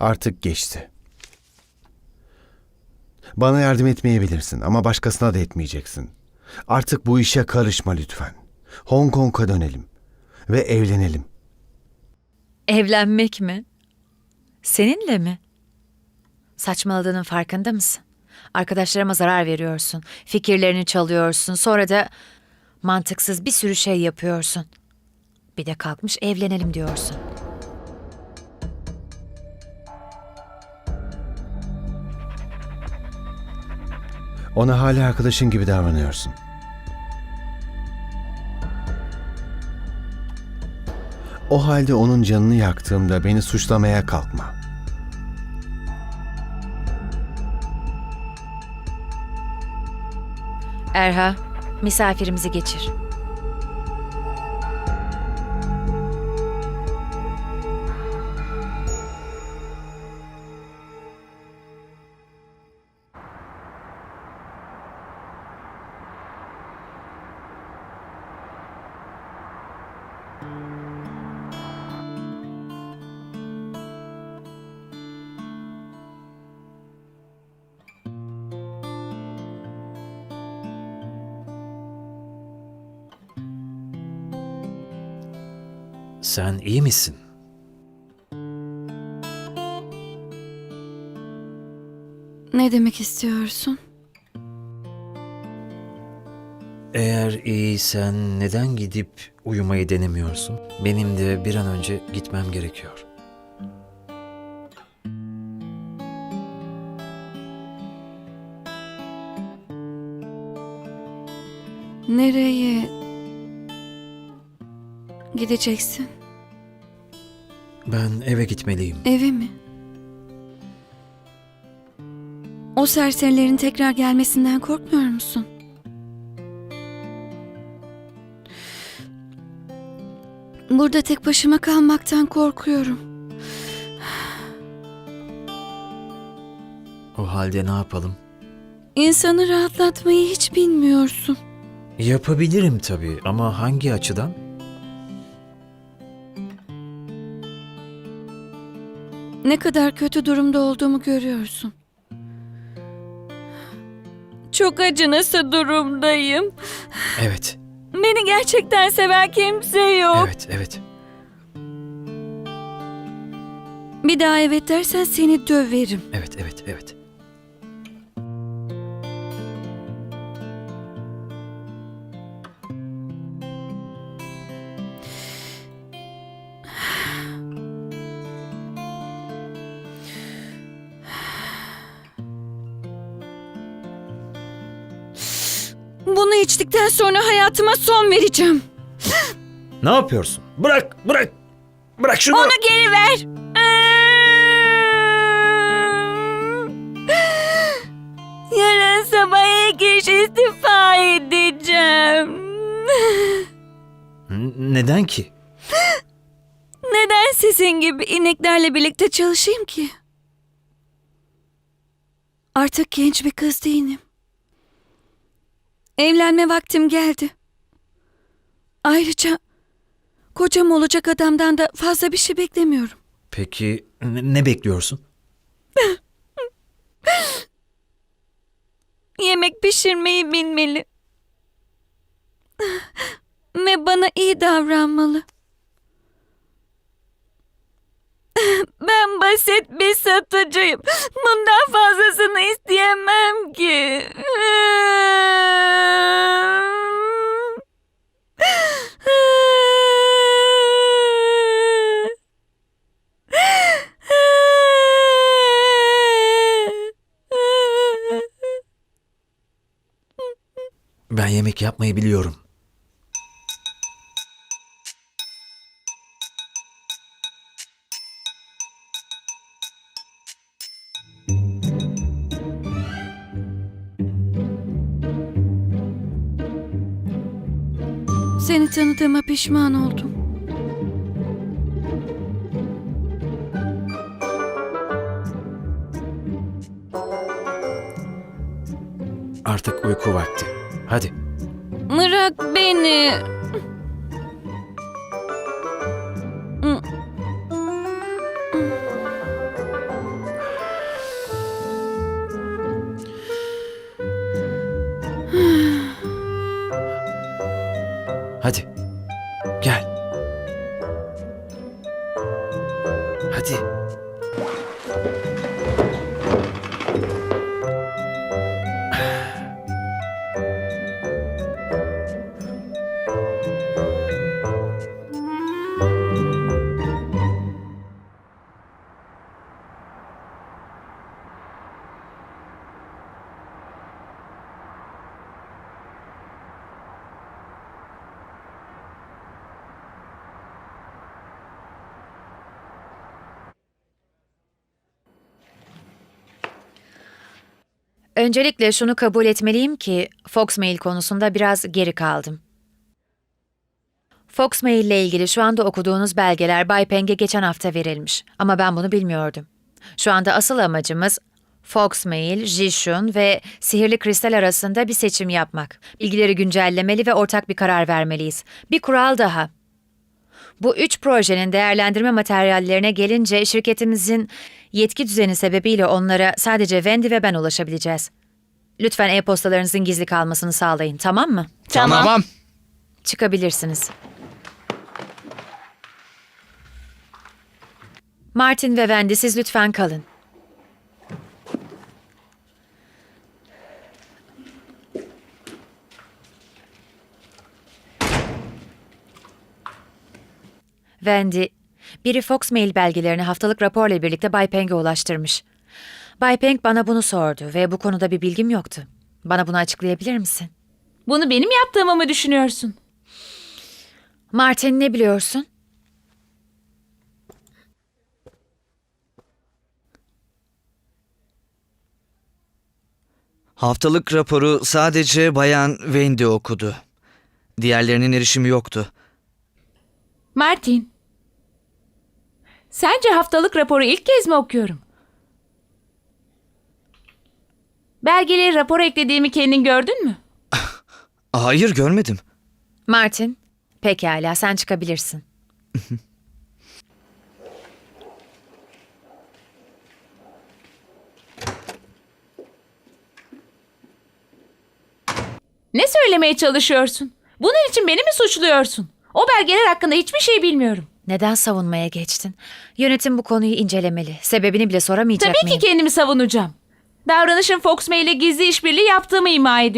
Artık geçti. Bana yardım etmeyebilirsin ama başkasına da etmeyeceksin. Artık bu işe karışma lütfen. Hong Kong'a dönelim ve evlenelim. Evlenmek mi? Seninle mi? Saçmaladığının farkında mısın? Arkadaşlarıma zarar veriyorsun. Fikirlerini çalıyorsun. Sonra da mantıksız bir sürü şey yapıyorsun. Bir de kalkmış evlenelim diyorsun. Ona hala arkadaşın gibi davranıyorsun. O halde onun canını yaktığımda beni suçlamaya kalkma. Erha, misafirimizi geçir. Sen iyi misin? Ne demek istiyorsun? Eğer iyiysen neden gidip uyumayı denemiyorsun? Benim de bir an önce gitmem gerekiyor. Nereye gideceksin? Ben eve gitmeliyim. Eve mi? O serserilerin tekrar gelmesinden korkmuyor musun? Burada tek başıma kalmaktan korkuyorum. O halde ne yapalım? İnsanı rahatlatmayı hiç bilmiyorsun. Yapabilirim tabii ama hangi açıdan? Ne kadar kötü durumda olduğumu görüyorsun. Çok acınası durumdayım. Evet, Beni gerçekten seven kimse yok. evet, evet. Bir daha evet dersen seni döverim. Evet, evet, evet. İçtikten sonra hayatıma son vereceğim. Ne yapıyorsun? Bırak, bırak. Bırak şunu. Onu geri ver. Yarın sabah ilk iş istifa edeceğim. N- Neden ki? Neden sizin gibi ineklerle birlikte çalışayım ki? Artık genç bir kız değilim. Evlenme vaktim geldi. Ayrıca kocam olacak adamdan da fazla bir şey beklemiyorum. Peki n- ne bekliyorsun? Yemek pişirmeyi bilmeli. Ve bana iyi davranmalı. Ben basit bir satıcıyım. Bundan fazlasını isteyemem ki. Yemek yapmayı biliyorum. Seni tanıdığıma pişman oldum. Artık uyku vakti. Hadi. Bırak beni. Hadi Öncelikle şunu kabul etmeliyim ki Foxmail konusunda biraz geri kaldım. Foxmail ile ilgili şu anda okuduğunuz belgeler Bay Peng'e geçen hafta verilmiş ama ben bunu bilmiyordum. Şu anda asıl amacımız Foxmail, Jishun ve Sihirli Kristal arasında bir seçim yapmak. Bilgileri güncellemeli ve ortak bir karar vermeliyiz. Bir kural daha. Bu üç projenin değerlendirme materyallerine gelince şirketimizin yetki düzeni sebebiyle onlara sadece Wendy ve ben ulaşabileceğiz. Lütfen e-postalarınızın gizli kalmasını sağlayın, tamam mı? Tamam. Çıkabilirsiniz. Martin ve Wendy siz lütfen kalın. Wendy, biri Foxmail belgelerini haftalık raporla birlikte Bay Peng'e ulaştırmış. Bay Peng bana bunu sordu ve bu konuda bir bilgim yoktu. Bana bunu açıklayabilir misin? Bunu benim yaptığımı mı düşünüyorsun? Martin ne biliyorsun? Haftalık raporu sadece Bayan Wendy okudu. Diğerlerinin erişimi yoktu. Martin. Sence haftalık raporu ilk kez mi okuyorum? Belgeleri rapora eklediğimi kendin gördün mü? Hayır görmedim. Martin, pekala sen çıkabilirsin. Ne söylemeye çalışıyorsun? Bunun için beni mi suçluyorsun? O belgeler hakkında hiçbir şey bilmiyorum. Neden savunmaya geçtin? Yönetim bu konuyu incelemeli. Sebebini bile soramayacak Tabii mıyım? ki kendimi savunacağım. Davranışın Foxmail ile gizli işbirliği yaptığımı ima ediyor.